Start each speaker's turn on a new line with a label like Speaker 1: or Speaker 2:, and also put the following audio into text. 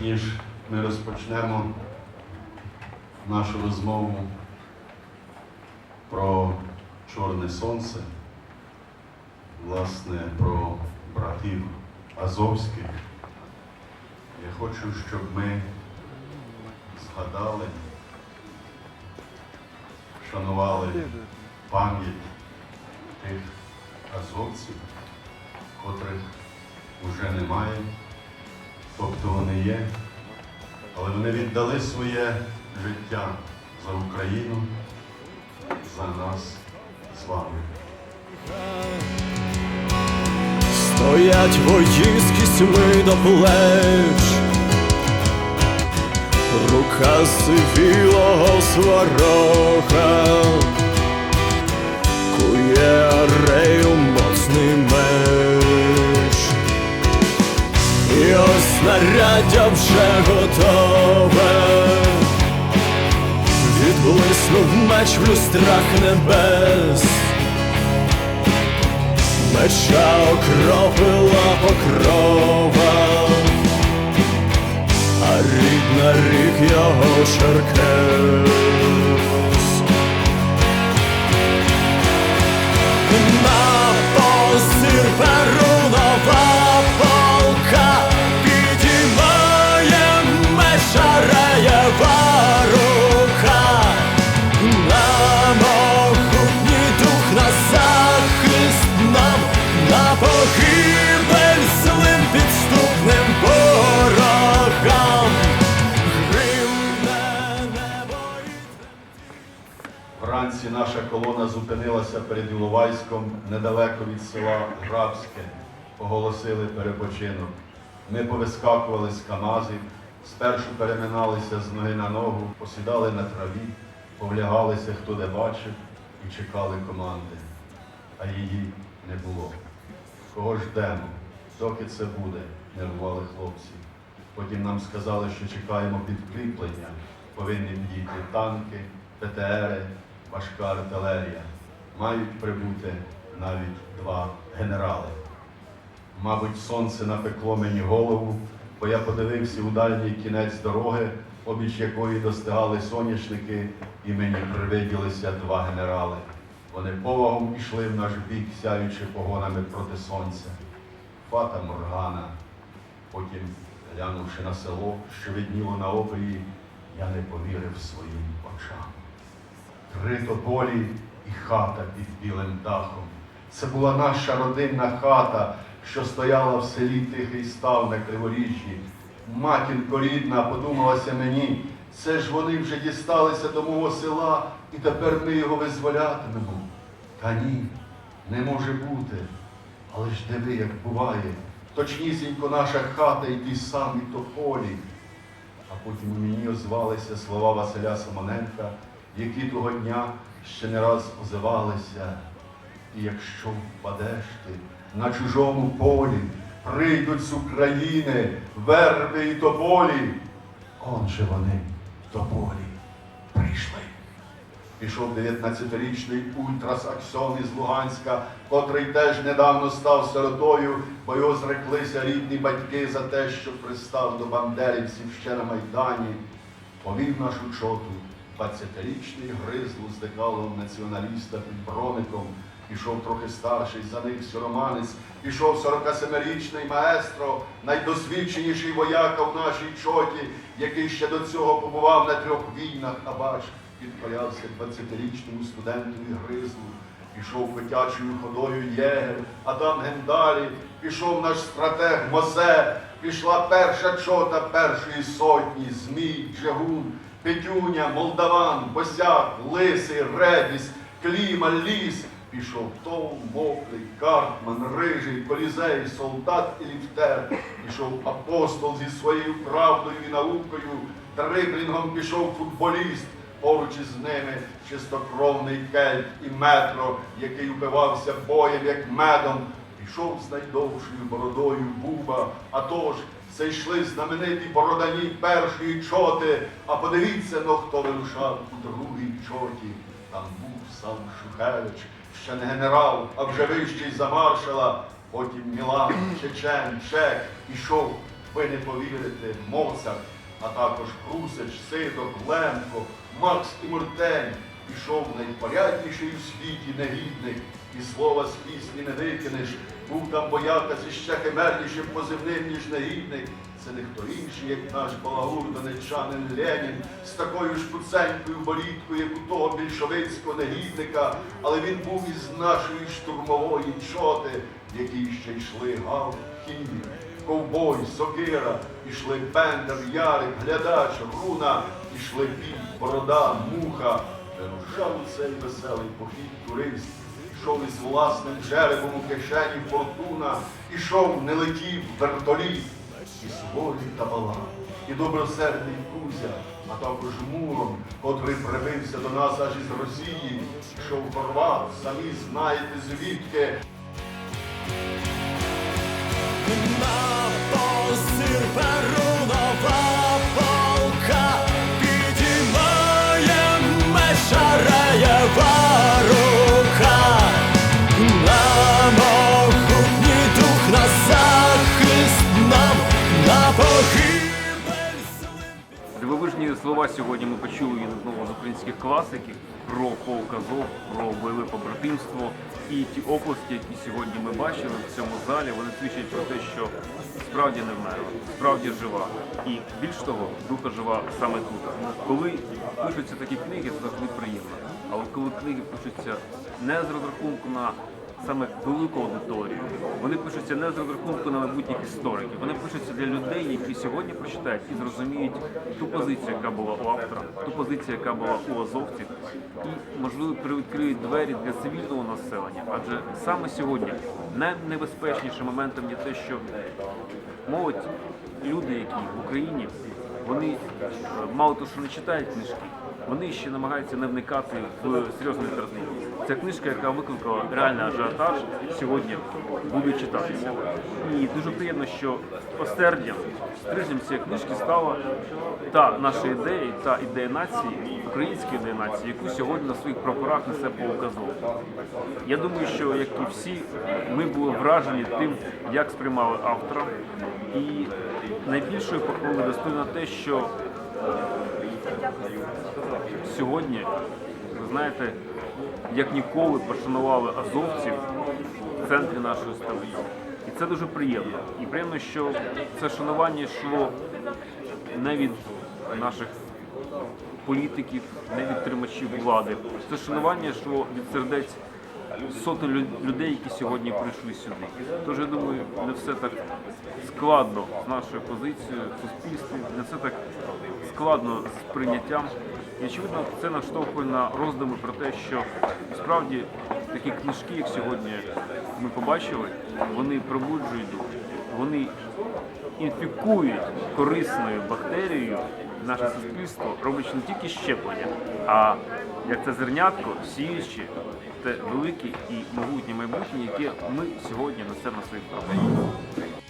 Speaker 1: ніж ми розпочнемо нашу розмову про Чорне Сонце, власне, про братів Азовських, я хочу, щоб ми згадали, шанували пам'ять тих азовців, котрих уже немає, тобто вони є, але вони віддали своє життя за Україну, за нас з вами.
Speaker 2: Стоять вої з до плеч, рука сивілого сварока, кує арею снаряддя вже готове, відблиснув меч в люстрах небес. Меча окропила покрова, а рідна рік його черкес. На посір перунова
Speaker 1: наша колона зупинилася перед Іловайськом недалеко від села Грабське. Оголосили перепочинок. Ми повискакували з Камазів, спершу переминалися з ноги на ногу, посідали на траві, повлягалися хто де бачив і чекали команди. А її не було. Кого ждемо? Доки це буде, нервували хлопці. Потім нам сказали, що чекаємо підкріплення. Повинні підійти танки, ПТРи, важка артилерія. Мають прибути навіть два генерали. Мабуть, сонце напекло мені голову, бо я подивився у дальній кінець дороги, обіч якої достигали соняшники, і мені привиділися два генерали. Вони повагом ішли в наш бік, сяючи погонами проти сонця. Фата Моргана. Потім, глянувши на село, що видніло на обрії, я не повірив своїм очам. Три тополі і хата під білим дахом. Це була наша родинна хата, що стояла в селі Тихий став на Криворіжжі. Матінко рідна, подумалася мені, це ж вони вже дісталися до мого села, і тепер ми його визволятимемо. Та ні, не може бути. Але ж диви, як буває, точнісінько наша хата і ті самі тополі. А потім у мені озвалися слова Василя Симоненка, які того дня ще не раз озивалися. І якщо впадеш ти на чужому полі, прийдуть з України верби і тополі. Он же вони, тополі, прийшли. Пішов 19-річний ультрас Аксьон із Луганська, котрий теж недавно став сиротою, бо його зреклися рідні батьки за те, що пристав до бандерівців ще на Майдані. Повів нашу чоту 20-річний гризлу з декалом націоналіста під броником. Пішов трохи старший за них сіроманець, пішов 47-річний маестро, найдосвідченіший вояка в нашій чоті, який ще до цього побував на трьох війнах, а бач, підкорявся 20-річному студентові гризлу. Пішов котячою ходою єгер, Адам Гендалі, пішов наш стратег Мосе, пішла перша чота першої сотні, Змій, Джегун, Петюня, Молдаван, Босяк, Лисий, Ребіс, Кліма, Ліс. Пішов Том, Мокрий, Картман, Рижий, Колізей, Солдат і Ліфтер. Пішов апостол зі своєю правдою і наукою. Дриблінгом пішов футболіст. Поруч із ними чистокровний кельт і метро, який вбивався боєм, як медом. Пішов з найдовшою бородою Буба. А тож це йшли знамениті бородані першої чоти. А подивіться, ну хто вирушав у другій чоті. Там був сам Шухевич, ще не генерал, а вже вищий за маршала. Потім Мілан, Чечен, Чех ішов ви не повірите, Моцарт, а також Крусич, Сидор, Лемко, Макс і Муртень. Пішов найпорядніший у світі негідник, і слова з пісні не викинеш. Був там бояка зі ще химернішим позивним, ніж негідник. Це не хто інший, як наш балагур донеччанин Ленін, з такою ж куценькою борідкою, як у того більшовицького негідника, але він був із нашої штурмової чоти, в якій ще йшли гал, хімік, ковбой, сокира, ішли Бендер, Ярик, глядач, руна, ішли піль, борода, муха. У цей веселий похід турист. Ішов із власним жеребом у кишені фортуна, ішов, не летів вертоліт, і суворий табала, і добросердний Кузя, а також Муром, котрий прибився до нас аж із Росії, ішов Хорват, самі знаєте звідки.
Speaker 2: На посир
Speaker 3: слова сьогодні ми почули знову з українських класиків про полк Азов, про бойове побратимство. І ті оплески, які сьогодні ми бачили в цьому залі, вони свідчать про те, що справді не вмерла, справді жива. І більш того, духа жива саме тут. Коли пишуться такі книги, це завжди приємно. Але коли книги пишуться не з розрахунку на саме велику аудиторію. Вони пишуться не з розрахунку на майбутніх істориків. Вони пишуться для людей, які сьогодні прочитають і зрозуміють ту позицію, яка була у автора, ту позицію, яка була у азовців, і можливо привідкриють двері для цивільного населення. Адже саме сьогодні найнебезпечнішим моментом є те, що молодь, люди, які в Україні, вони е, мало того, що не читають книжки, вони ще намагаються не вникати в серйозну літературу. Ця книжка, яка викликала реальний ажіотаж, сьогодні буде читатися. І дуже приємно, що остердям, стрижнем цієї книжки стала та наша ідея, та ідея нації, українська ідея нації, яку сьогодні на своїх прапорах несе Азов. Я думаю, що як і всі, ми були вражені тим, як сприймали автора. І найбільшою похвали достойно те, що сьогодні, знаєте, як ніколи пошанували азовців в центрі нашої столиці. І це дуже приємно. І приємно, що це шанування йшло не від наших політиків, не від тримачів влади. Це шанування йшло від сердець сотень людей, які сьогодні прийшли сюди. Тож я думаю, не все так складно з нашою позицією в суспільстві, не все так складно з прийняттям. І очевидно, це наштовхує на роздуми про те, що справді такі книжки, як сьогодні ми побачили, вони пробуджують дух, вони інфікують корисною бактерією наше суспільство, роблячи не тільки щеплення, а як це зернятко, сіючи те велике і могутнє майбутнє, яке ми сьогодні несемо на своїх правах.